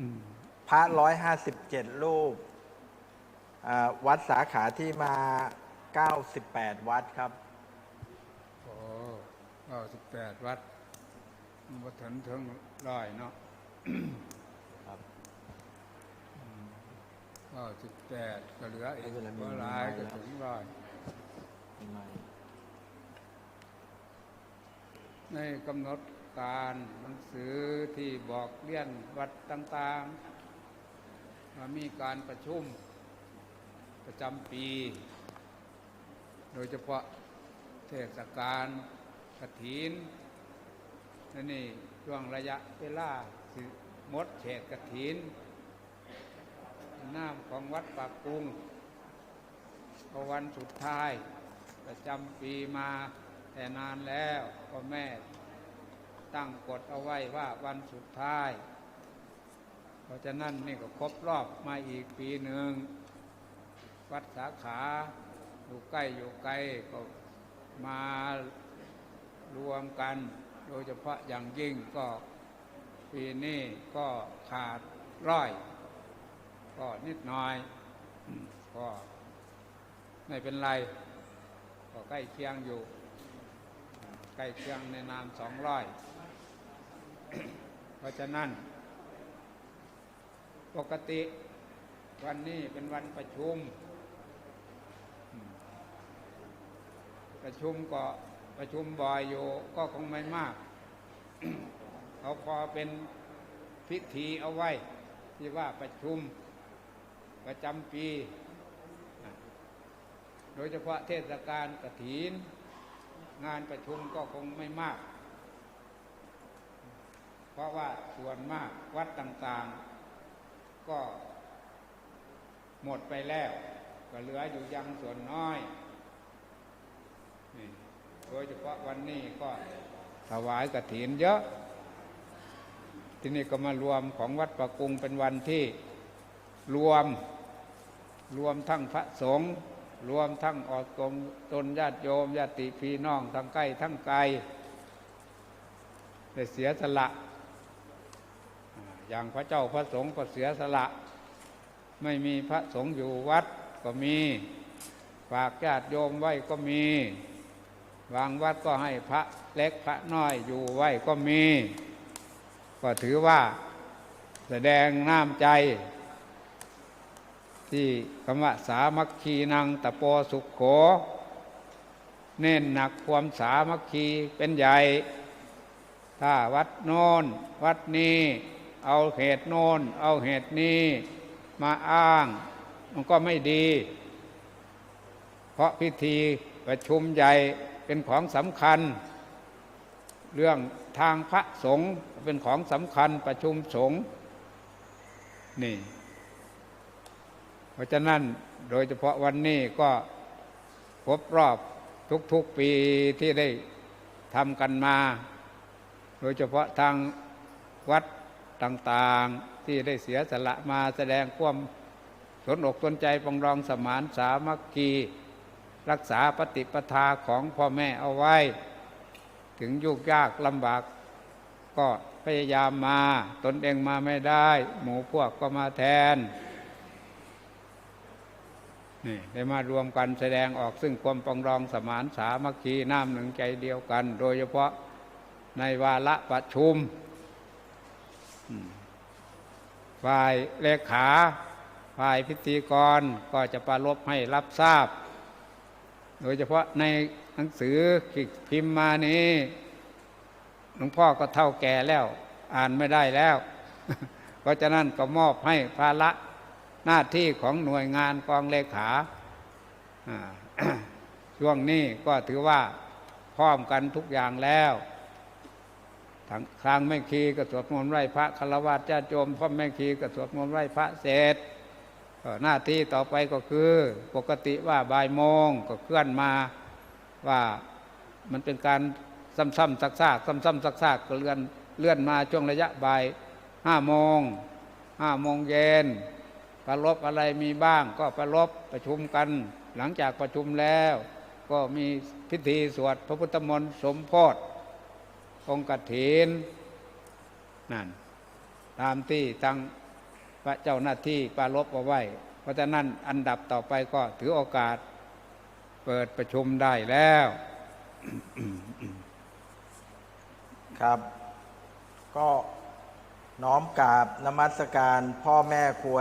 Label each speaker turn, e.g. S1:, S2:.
S1: อืม
S2: พระร้อยห้าสิบเจ็ดรูปอ่าวัดสาขาที่มาเก้าสิบแปดวัดครับ
S1: โอ้เก้าสิบแปดวัดวัดถึงถึงร้อยเนาะ
S2: ครับ
S1: เก้าสิบแปดก็เหลืออีก
S2: ไม่เป็นไรมี
S1: ก็หลาย
S2: มี
S1: ก็
S2: ไม้แล้ว
S1: ถึงร้อยในกำหนด การหนังสือที่บอกเลี่ยนวัดต่างๆว่ามีการประชุมประจำปี โดยเฉพาะเทศกาลกฐินนั่นนี่ช่วงระยะเวลาสิมดเฉดกฐินน้ำของวัดปากกุงพอวันสุดท้าย ประจำปีมาแต่นานแล้วพ่อแม่ ตั้งกฎเอาไว้ว่าวันสุดท้าย เพราะฉะนั้นนี่ก็ครบรอบมาอีกปีหนึ่ง วัดสาขาอยู่ใกล้อยู่ไกลก็มารวมกัน โดยเฉพาะอย่างยิ่งก็ปีนี้ก็ขาดร้อย ก็นิดหน่อย ก็ไม่เป็นไร ก็ใกล้เคียงอยู่ ใกล้เคียงในนามสองร้อย เพราะฉะนั้น ปกติวันนี้เป็นวันประชุม ประชุมก็ประชุมบ่อยอยู่ก็คงไม่มาก เขาพอเป็นพิธีเอาไว้ ที่ว่าประชุมประจำปี โดยเฉพาะเทศกาลกฐิน งานประชุมก็คงไม่มาก เพราะว่าส่วนมากวัดต่างๆ ก็หมดไปแล้ว ก็เหลืออยู่ยังส่วนน้อยนี่โดยเฉพาะวันนี้ก็ถวายกฐินเยอะ ที่นี่ก็มารวมของวัดประกุงเป็นวันที่รวมรวมทั้งพระสงฆ์รวมทั้งออกรงตนญาติโยมญาติพี่น้องทั้งใกล้ทั้งไกลได้เสียสละ อย่างพระเจ้าพระสงฆ์ก็เสียสละ ไม่มีพระสงฆ์อยู่วัดก็มีฝากญาติโยมไว้ก็มี วางวัดก็ให้พระเล็กพระน้อยอยู่ไว้ก็มี ก็ถือว่าแสดงน้ำใจ ที่คำว่าสามัคคีนังตะโปสุขโข เน้นหนักความสามัคคีเป็นใหญ่ ถ้าวัดโน้นวัดนี้ เอาเหตุโน้น เอาเหตุนี้มาอ้าง มันก็ไม่ดี เพราะพิธีประชุมใหญ่เป็นของสำคัญ เรื่องทางพระสงฆ์เป็นของสำคัญประชุมสงฆ์นี่ เพราะฉะนั้นโดยเฉพาะวันนี้ก็ครบรอบทุกๆปีที่ได้ทำกันมา โดยเฉพาะทางวัด ต่างๆ ที่ได้เสียสละมาแสดงความสนอกสนใจปองรองสมานสามัคคี รักษาปฏิปทาของพ่อแม่เอาไว้ ถึงยุกยากลำบาก ก็พยายามมาตนเองมาไม่ได้ หมูพวกก็มาแทนนี่ได้มารวมกันแสดงออกซึ่งความปองรองสมานสามัคคีน้ำหนึ่งใจเดียวกัน โดยเฉพาะในวาระประชุม ฝ่ายเลขา ฝ่ายพิธีกรก็จะประลบให้รับทราบ โดยเฉพาะในหนังสือที่พิมพ์มานี้หลวงพ่อก็เท่าแก่แล้ว อ่านไม่ได้แล้ว เพราะฉะนั้นก็มอบให้ภาระหน้าที่ของหน่วยงานกองเลขาช่วงนี้ก็ถือว่าพร้อมกันทุกอย่างแล้ว ทางครางแม่คีก็สวดมนต์ไหว้พระคารวะญาติโยมพ่อแม่คีก็สวดมนต์ไหว้พระเสร็จหน้าที่ต่อไปก็คือ ปกติว่าบ่ายโมงก็เคลื่อนมาว่ามันเป็นการซ้ำๆซักๆซ้ำๆซักๆก็เลื่อนเลื่อนมาช่วงระยะบ่ายห้าโมงห้าโมงเย็นประลบอะไรมีบ้าง ก็ประลบประชุมกัน หลังจากประชุมแล้ว ก็มีพิธีสวดพระพุทธมนต์สมโพธิ องค์กฐินนั่นตามที่ทางพระเจ้าหน้าที่ปรารบเอาไว้ เพราะฉะนั้นอันดับต่อไปก็ถือโอกาส เปิดประชุมได้แล้ว
S2: ครับ ก็น้อมกราบนมัสการพ่อแม่ครัว